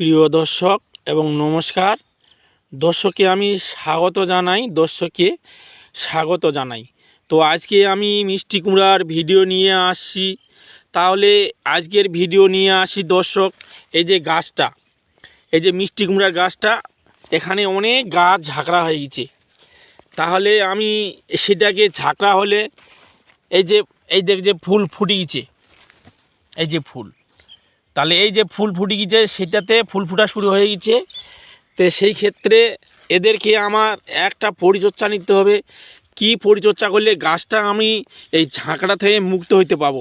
প্রিয় দর্শক এবং নমস্কার। দর্শককে আমি স্বাগত জানাই, দর্শককে স্বাগত জানাই। তো আজকে আমি মিষ্টি কুমড়ার ভিডিও নিয়ে আসছি। তাহলে আজকের ভিডিও নিয়ে আসি দর্শক, এই যে গাছটা, এই যে মিষ্টি কুমড়ার গাছটা, এখানে অনেক গাছ ঝাঁকড়া হয়ে গেছে। তাহলে আমি সেটাকে ঝাঁকড়া হলে এই যে, এই দেখ যে ফুল ফুটে গেছে। এই যে ফুল। তাহলে এই যে ফুল ফুটে গেছে সেটাতে ফুল ফুটা শুরু হয়ে গেছে। তো সেই ক্ষেত্রে এদেরকে আমার একটা পরিচর্যা নিতে হবে। কি পরিচর্যা করলে গাছটা আমি এই ঝাঁকড়া থেকে মুক্ত হইতে পাবো?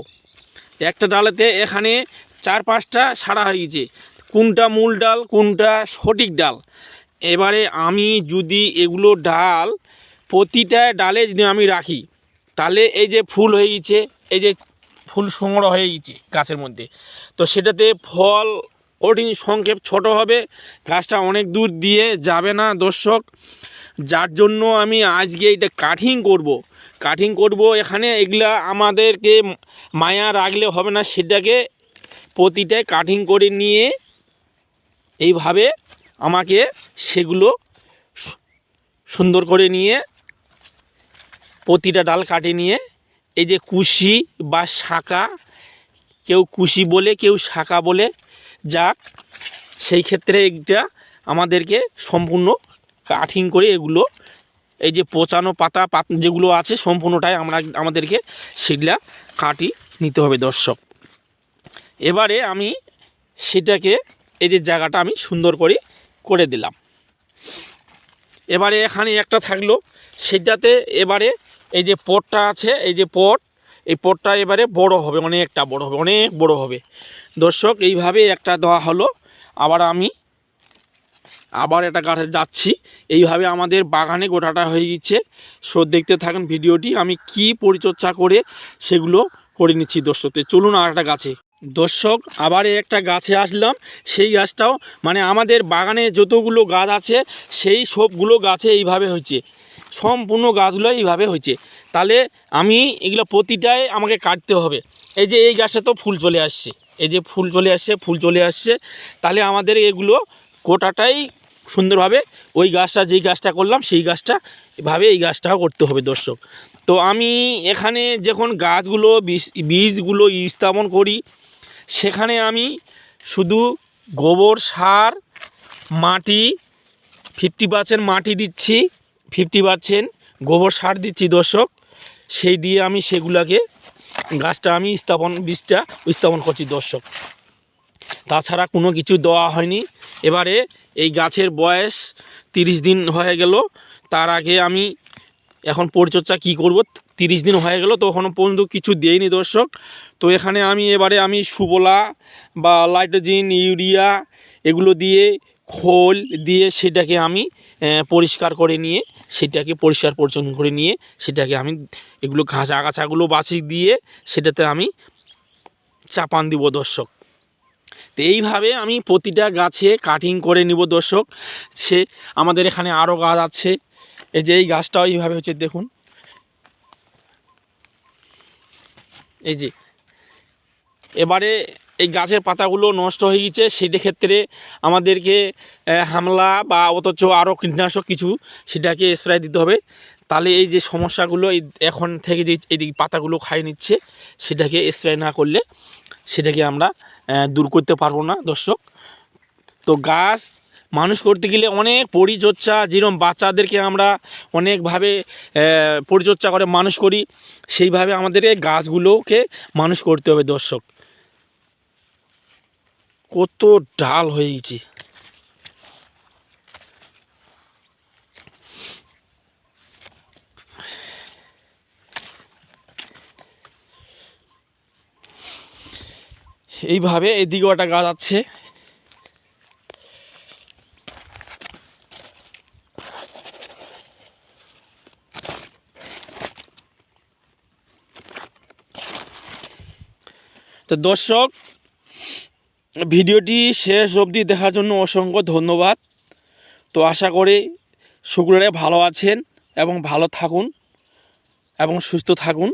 একটা ডালেতে এখানে চার পাঁচটা সারা হয়ে গেছে। কোনটা মূল ডাল, কোনটা সঠিক ডাল? এবারে আমি যদি এগুলো ডাল, প্রতিটা ডালে যদি আমি রাখি, তাহলে এই যে ফুল হয়ে গেছে, এই যে ফুল সংগ্রহ হয়ে গেছে গাছের মধ্যে। তো সেটাতে ফল, কঠিন সংক্ষেপ ছোট হবে, গাছটা অনেক দূর দিয়ে যাবে না দর্শক। যার জন্য আমি আজকে এটা কাটিং করব। কাটিং করব এখানে, এগুলা আমাদেরকে মায়া রাখলে হবে না, সেটাকে প্রতিটায় কাটিং করে নিয়ে এইভাবে আমাকে সেগুলো সুন্দর করে নিয়ে প্রতিটা ডাল কাটে নিয়ে এই যে কুশি বা শাঁকা কেউ কুশি বলে, কেউ শাঁকা বলে, যাক, সেই ক্ষেত্রে এটা আমাদেরকে সম্পূর্ণ কাঠিং করে এগুলো, এই যে পচানো পাতা, পাত যেগুলো আছে, সম্পূর্ণটাই আমরা আমাদেরকে সেগুলা কাটি নিতে হবে দর্শক। এবারে আমি সেটাকে এই যে জায়গাটা আমি সুন্দর করে করে দিলাম। এবারে এখানে একটা থাকল, সেটাতে এবারে এই যে পটটা আছে, এই যে পট, এই পটটা এবারে বড় হবে, অনেকটা বড় হবে, অনেক বড় হবে। দর্শক এইভাবে একটা দেওয়া হলো। আবার আমি আবার এটা গাছে যাচ্ছি। এইভাবে আমাদের বাগানে গোটাটা হয়ে গেছে সো, দেখতে থাকেন ভিডিওটি। আমি কি পরিচর্যা করে সেগুলো করে নিচ্ছি দর্শকতে চলুন আর একটা গাছে। দর্শক, আবার একটা গাছে আসলাম। সেই গাছটাও মানে আমাদের বাগানে যতগুলো গাছ আছে, সেই সবগুলো গাছে এইভাবে হয়েছে। সম্পূর্ণ গাছগুলো এইভাবে হয়েছে। তাহলে আমি এগুলো প্রতিটাই আমাকে কাটতে হবে। এই যে এই গাছে তো ফুল চলে আসছে। এই যে ফুল চলে আসছে, ফুল চলে আসছে। তাহলে আমাদের এগুলো গোটাটাই সুন্দরভাবে ওই গাছটা যেই গাছটা করলাম, সেই গাছটা এভাবে এই গাছটাও করতে হবে দর্শক। তো আমি এখানে যখন গাছগুলো, বীজ, বীজগুলো স্থাপন করি, সেখানে আমি শুধু গোবর সার, মাটি ফিফটি পার্সেন্ট মাটি দিচ্ছি। ফিফটি পার্সেন্ট গোবর সার দিচ্ছি দর্শক। সেই দিয়ে আমি সেগুলাকে, গাছটা আমি স্থাপন, বীজটা স্থাপন করছি দর্শক। তাছাড়া কোনো কিছু দেওয়া হয়নি। এবারে এই গাছের বয়স তিরিশ দিন হয়ে গেল। তার আগে আমি এখন পরিচর্যা কি করব? তিরিশ দিন হয়ে গেল, তো এখনও পর্যন্ত কিছু দেইনি দর্শক। তো এখানে আমি এবারে আমি সুবলা বা লাইট্রোজিন ইউরিয়া এগুলো দিয়ে, খোল দিয়ে সেটাকে আমি পরিষ্কার করে নিয়ে, সেটাকে পরিষ্কার পরিচ্ছন্ন করে নিয়ে, সেটাকে আমি এগুলো ঘাস আগাছাগুলো বাঁচিয়ে দিয়ে, সেটাতে আমি চাপান দিব দর্শক। তো এইভাবে আমি প্রতিটা গাছে কাটিং করে নিব দর্শক। সে আমাদের এখানে আরও গাছ আছে। এই যে এই গাছটাও এইভাবে হচ্ছে, দেখুন। এই যে, এবারে এই গাছের পাতাগুলো নষ্ট হয়ে গেছে। সেটা ক্ষেত্রে আমাদেরকে হামলা বা অথচ আরও কীটনাশক কিছু সেটাকে স্প্রে দিতে হবে। তাহলে এই যে সমস্যাগুলো এই এখন থেকে যে এই পাতাগুলো খাই নিচ্ছে, সেটাকে স্প্রে না করলে সেটাকে আমরা দূর করতে পারব না, দর্শক। তো গাছ মানুষ করতে গেলে অনেক পরিচর্যা যেরকম বাচ্চাদেরকে আমরা অনেকভাবে পরিচর্যা করে মানুষ করি, সেইভাবে আমাদের গাছগুলোকে মানুষ করতে হবে, দর্শক। কত ডাল হয়ে গেছে। এইভাবে এদিকেও একটা গাছ আছে। তো দর্শক ভিডিওটি শেষ অবধি দেখার জন্য অসংখ্য ধন্যবাদ। তো আশা করি শুক্রবারে ভালো আছেন এবং ভালো থাকুন এবং সুস্থ থাকুন।